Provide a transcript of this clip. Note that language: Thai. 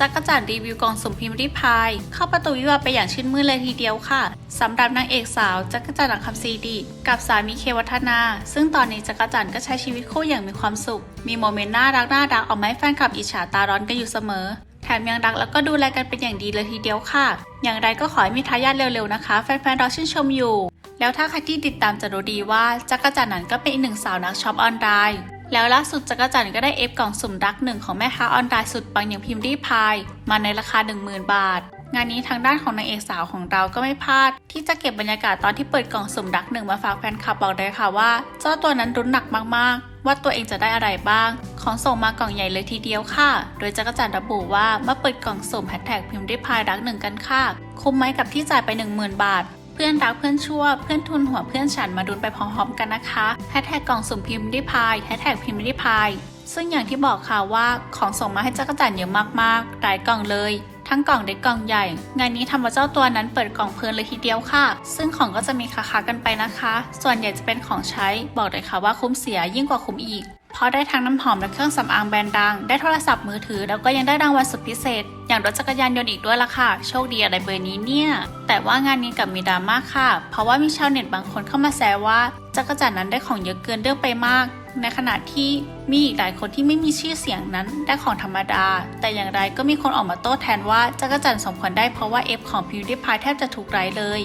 จักรจันร์รีวิวกล่องสุ่มพิมพ์ริพาย เข้าประตูวิวาไปอย่างชื่นมื่นเลยทีเดียวค่ะสำหรับนางเอกสาวจักรจันทร์หลังคำซีดี กับสามีเควัฒนา ซึ่งตอนนี้จักรจันทร์ก็ใช้ชีวิตคู่อย่างมีความสุข มีโมเมนต์น่ารักน่ารักออกมาให้แฟนคลับอิจฉาตาร้อนกันอยู่เสมอ แถมยังรักแล้วก็ดูแลกันเป็นอย่างดีเลยทีเดียวค่ะ อย่างไรก็ขอให้มีทายาทเร็วๆนะคะ แฟนๆรอชื่นชมอยู่ แล้วถ้าใครที่ติดตามจะรู้ดีว่าจักรจันทร์นั้นก็เป็นอีกหนึ่งสาวนักช็อปออนไลน์ แล้วล่าสุดจักรจันทร์ก็ได้เอฟกล่องสุ่มรักหนึ่งของแม่ค้าออนไลน์สุดปังอย่างพิมพ์รีพายมาในราคา 10,000 บาท งานนี้ทางด้านของนางเอกสาวของเราก็ไม่พลาด ที่จะเก็บบรรยากาศตอนที่เปิดกล่องสุ่มรักหนึ่งมาฝากแฟนคลับบอกเลยค่ะว่า เจ้าตัวนั้นรุนหนักมากๆ ว่าตัวเองจะได้อะไรบ้าง ของส่งมากล่องใหญ่เลยทีเดียวค่ะ โดยจักรจันทร์ระบุว่าเมื่อเปิดกล่องสุ่มแฮชแท็กพิมพ์รีพายรักหนึ่งกันค่ะ คุ้มไหมกับที่จ่ายไป 10,000 บาท เพื่อนรักเพื่อนชั่วเพื่อนทุนหัวเพื่อนฉันมาดุนไปพร้อมๆกันนะคะแฮชแท็กกล่องสุ่มพิมพ์รีพายแฮชแท็กพิมพ์รีพายซึ่งอย่างที่บอกค่ะว่าของส่งมาให้จักรจันเยอะมากๆหลายกล่องเลยทั้งกล่องเล็กกล่องใหญ่ งานนี้ทำเอาเจ้าตัวนั้นเปิดกล่องเพลินเลยทีเดียวค่ะ ซึ่งของก็จะมีคาๆกันไปนะคะ ส่วนใหญ่จะเป็นของใช้ บอกเลยค่ะว่าคุ้มเสียยิ่งกว่าคุ้มอีก เพราะได้ทั้งน้ำหอมและเครื่องสำอางแบรนด์ดัง ได้โทรศัพท์มือถือ แล้วก็ยังได้รางวัลสุดพิเศษ อย่างรถจักรยานยนต์อีกด้วยล่ะค่ะ โชคดีอะไรเบอร์นี้เนี่ย แต่ว่างานนี้กลับมีดราม่าค่ะ เพราะว่ามีชาวเน็ตบางคนเข้ามาแซวว่าจักรจันทร์นั้นได้ของเยอะเกินเรื่องไปมาก ในขณะที่มีอีกหลายคนที่ไม่มีชื่อเสียงนั้นได้ของธรรมดา แต่อย่างไรก็มีคนออกมาโต้แทนว่าจักรจันทร์สมควรได้เพราะว่าเอฟของพิวดิพายแทบจะถูกไรเลย